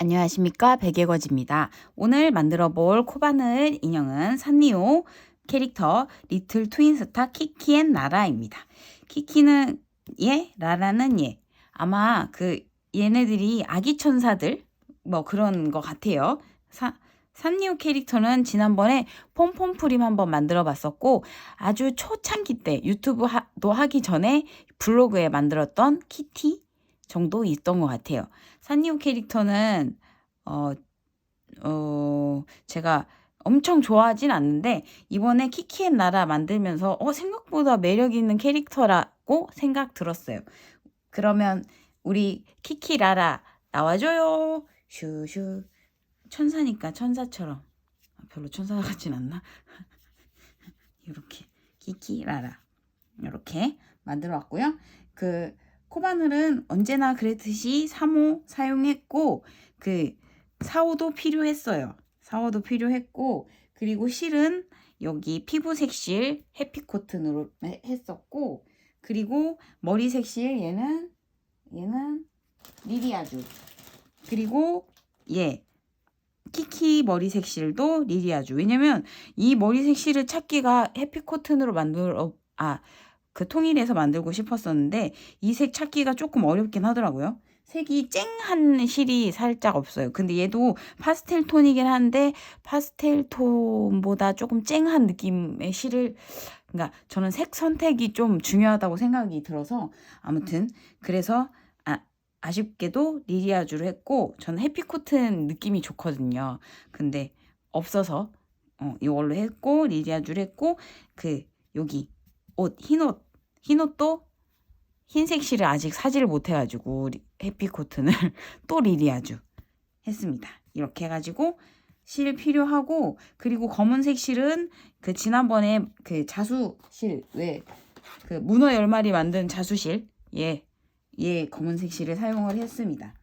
안녕하십니까 백예거지입니다. 오늘 만들어 볼 코바늘 인형은 산리오 캐릭터 리틀 트윈스타 키키앤 라라입니다. 키키는 얘, 라라는 얘. 아마 그 얘네들이 아기 천사들 뭐 그런 것 같아요. 사, 산리오 캐릭터는 지난번에 폼폼프림 한번 만들어 봤었고 아주 초창기 때 유튜브도 하기 전에 블로그에 만들었던 키티 정도 있던 것 같아요. 산리오 캐릭터는 어, 어, 제가 엄청 좋아하진 않는데 이번에 키키앤 나라 만들면서 어, 생각보다 매력 있는 캐릭터라고 생각 들었어요. 그러면 우리 키키 라라 나와줘요. 슈슈. 천사니까 천사처럼. 아, 별로 천사 같진 않나? 이렇게 키키 라라. 이렇게 만들어 왔고요. 그 코바늘은 언제나 그랬듯이 3호 사용했고 그 4호도 필요했어요. 4호도 필요했고 그리고 실은 여기 피부 색 실 해피코튼으로 했었고 그리고 머리 색 실 얘는 얘는 리리아주 그리고 얘 키키 머리 색 실도 리리아주 왜냐면 이 머리 색 실을 찾기가 해피코튼으로 만들어 아 그 통일해서 만들고 싶었었는데 이 색 찾기가 조금 어렵긴 하더라고요. 색이 쨍한 실이 살짝 없어요. 근데 얘도 파스텔 톤이긴 한데 파스텔 톤보다 조금 쨍한 느낌의 실을 그러니까 저는 색 선택이 좀 중요하다고 생각이 들어서 아무튼 그래서 아, 아쉽게도 리리아주를 했고 저는 해피코튼 느낌이 좋거든요. 근데 없어서 어, 이걸로 했고 리리아주를 했고 그 여기 옷 흰옷 흰 옷도 흰색 실을 아직 사지를 못해가지고 해피코튼을 또 리리아주 했습니다. 이렇게 해가지고 실 필요하고 그리고 검은색 실은 그 지난번에 그 자수실 왜 그 문어 열 마리 만든 자수실 예, 예 검은색 실을 사용을 했습니다.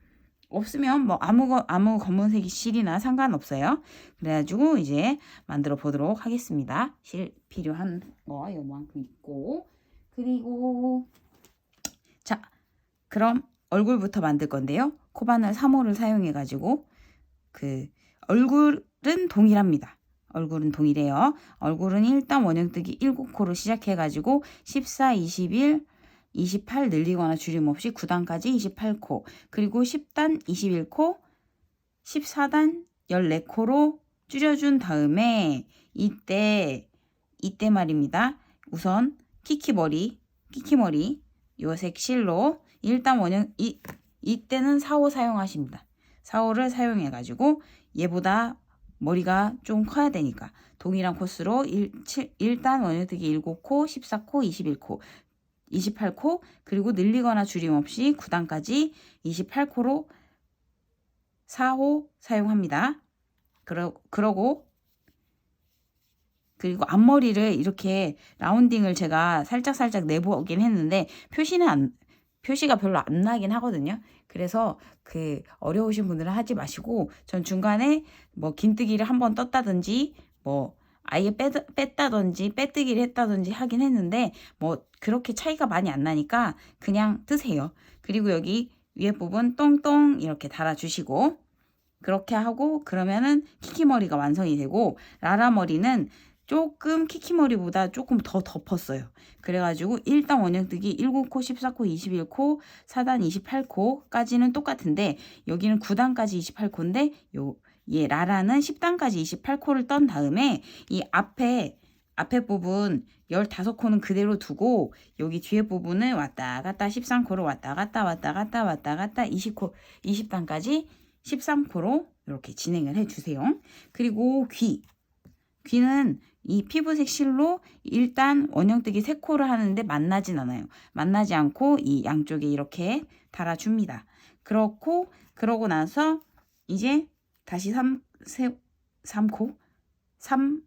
없으면 뭐 아무 거 아무 검은색 실이나 상관없어요. 그래가지고 이제 만들어 보도록 하겠습니다. 실 필요한 거 요만큼 있고 그리고 자, 그럼 얼굴부터 만들 건데요. 코바늘 3호를 사용해 가지고 그 얼굴은 동일합니다. 얼굴은 동일해요. 얼굴은 일단 원형뜨기 7코로 시작해 가지고 14, 21, 28 늘리거나 줄임 없이 9단까지 28코, 그리고 10단 21코, 14단 14코로 줄여준 다음에 이때 이때 말입니다. 우선 키키머리, 키키머리 요 색 실로 일단 원형 이 이때는 4호 사용하십니다. 4호를 사용해 가지고 얘보다 머리가 좀 커야 되니까 동일한 코스로 1, 7, 일단 원형뜨기 7코, 14코, 21코, 28코 그리고 늘리거나 줄임 없이 9단까지 28코로 4호 사용합니다. 그러, 그러고 그리고 앞머리를 이렇게 라운딩을 제가 살짝살짝 내보긴 했는데 표시는 안, 표시가 별로 안 나긴 하거든요. 그래서 그 어려우신 분들은 하지 마시고 전 중간에 뭐 긴뜨기를 한번 떴다든지 뭐 아예 뺐, 뺐다든지 빼뜨기를 했다든지 하긴 했는데 뭐 그렇게 차이가 많이 안 나니까 그냥 뜨세요. 그리고 여기 위에 부분 똥똥 이렇게 달아주시고 그렇게 하고 그러면은 키키머리가 완성이 되고 라라 머리는 조금 키키머리보다 조금 더 덮었어요. 그래가지고 일단 원형뜨기 7코, 14코, 21코, 4단 28코까지는 똑같은데 여기는 9단까지 28코인데 요, 얘 라라는 10단까지 28코를 떤 다음에 이 앞에 앞에 부분 15코는 그대로 두고 여기 뒤에 부분을 왔다 갔다 13코로 왔다 갔다 왔다 갔다 왔다 갔다 20코 20단까지 13코로 이렇게 진행을 해 주세요. 그리고 귀 귀는 이 피부색 실로 일단 원형뜨기 3코를 하는데 만나진 않아요. 만나지 않고 이 양쪽에 이렇게 달아줍니다. 그렇고 그러고 나서 이제 다시 3, 3, 3코 3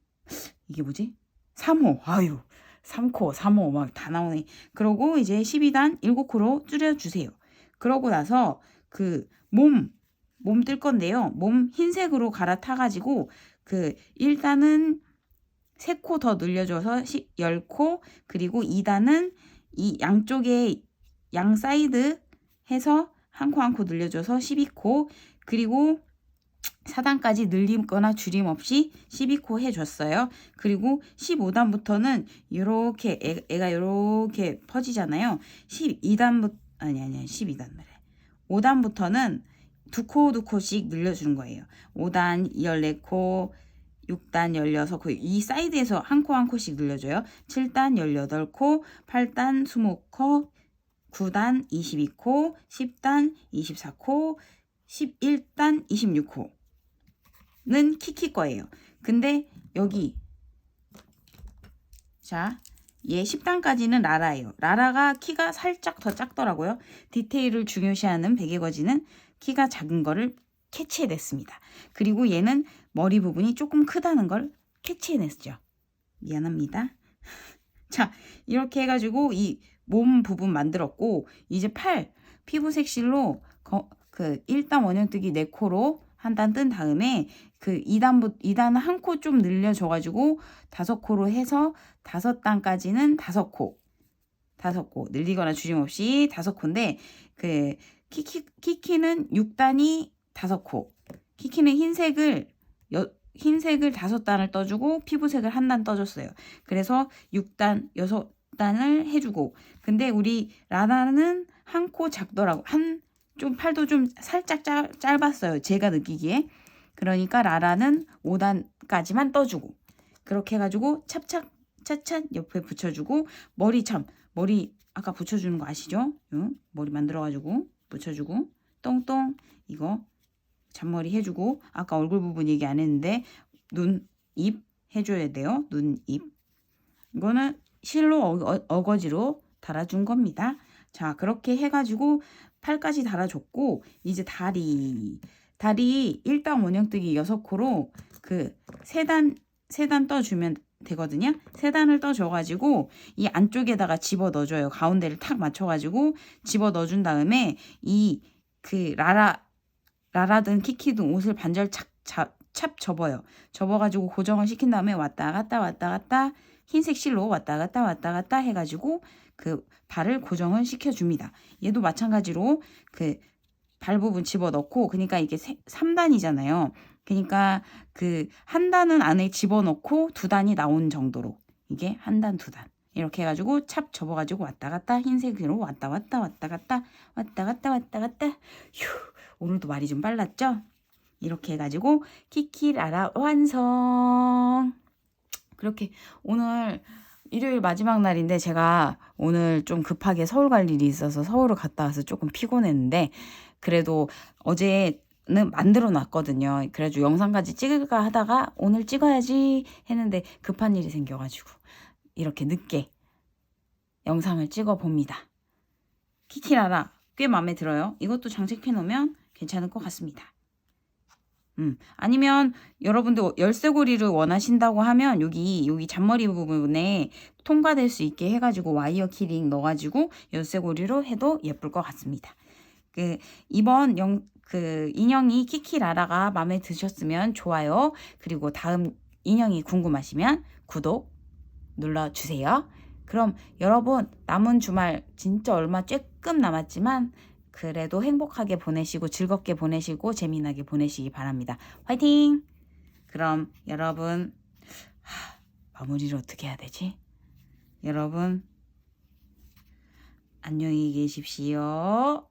이게 뭐지? 3호 아유 3코 3호 막 다 나오네. 그러고 이제 12단 7코로 줄여주세요. 그러고 나서 그 몸 몸 뜰 건데요. 몸 흰색으로 갈아타가지고 그 일단은 3코 더 늘려줘서 10코 그리고 2단은 이 양쪽에 양 사이드 해서 한 코 한 코 늘려줘서 12코 그리고 4단까지 늘림거나 줄임 없이 12코 해줬어요. 그리고 15단부터는 이렇게 애, 애가 이렇게 퍼지잖아요. 12단부터 아니 아니 12단 말해. 5단부터는 두 코 두 코씩 늘려주는 거예요. 5단 14코 6단 16코 이 사이드에서 한 코 한 코씩 늘려줘요. 7단 18코 8단 20코 9단 22코 10단 24코 11단 26호는 키키 거예요. 근데 여기 자, 얘 10단까지는 라라예요. 라라가 키가 살짝 더 작더라고요. 디테일을 중요시하는 베개거지는 키가 작은 거를 캐치해냈습니다. 그리고 얘는 머리 부분이 조금 크다는 걸 캐치해냈죠. 미안합니다. 자, 이렇게 해가지고 이 몸 부분 만들었고 이제 팔 피부 색실로 거, 그 1단 원형뜨기 4코로 한 단 뜬 다음에 그 2단부 2단 한 코 좀 늘려줘가지고 다섯 코로 해서 다섯 단까지는 다섯 코 다섯 코 늘리거나 줄임 없이 다섯 코인데 그 키키 키키는 6단이 다섯 코 키키는 흰색을 여, 흰색을 다섯 단을 떠주고 피부색을 한 단 떠줬어요. 그래서 6단 여섯 단을 해주고 근데 우리 라나는 한 코 작더라고 한 좀 팔도 좀 살짝 짧, 짧았어요. 제가 느끼기에. 그러니까 라라는 5단까지만 떠주고 그렇게 해가지고 찹찹 차차 옆에 붙여주고 머리 참 머리 아까 붙여주는 거 아시죠? 응? 머리 만들어가지고 붙여주고 똥똥 이거 잔머리 해주고 아까 얼굴 부분 얘기 안 했는데 눈, 입 해줘야 돼요. 눈, 입 이거는 실로 어, 어 거지로 달아준 겁니다. 자 그렇게 해가지고 팔까지 달아줬고 이제 다리 다리 1단 원형뜨기 6코로 그 세단 세단 떠주면 되거든요. 세 단을 떠줘가지고 이 안쪽에다가 집어 넣어줘요. 가운데를 탁 맞춰가지고 집어 넣어준 다음에 이 그 라라 라라든 키키든 옷을 반절 착, 찹, 찹 접어요. 접어가지고 고정을 시킨 다음에 왔다 갔다 왔다 갔다 흰색 실로 왔다 갔다 왔다 갔다 해가지고 그 발을 고정을 시켜줍니다. 얘도 마찬가지로 그 발 부분 집어 넣고 그러니까 이게 3단이잖아요. 그러니까 그 한 단은 안에 집어 넣고 두 단이 나온 정도로 이게 한 단, 두 단. 이렇게 해가지고 찹 접어가지고 왔다 갔다 흰색으로 왔다 왔다 왔다 갔다 왔다 갔다 왔다 갔다 휴 오늘도 말이 좀 빨랐죠? 이렇게 해가지고 키키라라 완성 그렇게 오늘 일요일 마지막 날인데 제가 오늘 좀 급하게 서울 갈 일이 있어서 서울을 갔다 와서 조금 피곤했는데 그래도 어제 는 만들어 놨거든요. 그래가지고 영상까지 찍을까 하다가 오늘 찍어야지 했는데 급한 일이 생겨가지고 이렇게 늦게 영상을 찍어 봅니다. 키키라라 꽤 마음에 들어요. 이것도 장식해 놓으면 괜찮을 것 같습니다. 음, 아니면 여러분들 열쇠고리를 원하신다고 하면 여기 여기 잔머리 부분에 통과될 수 있게 해가지고 와이어 키링 넣어가지고 열쇠고리로 해도 예쁠 것 같습니다. 그 이번 영 그 인형이 키키라라가 마음에 드셨으면 좋아요. 그리고 다음 인형이 궁금하시면 구독 눌러주세요. 그럼 여러분 남은 주말 진짜 얼마 쬐끔 남았지만 그래도 행복하게 보내시고 즐겁게 보내시고 재미나게 보내시기 바랍니다. 화이팅! 그럼 여러분 하, 마무리를 어떻게 해야 되지? 여러분 안녕히 계십시오.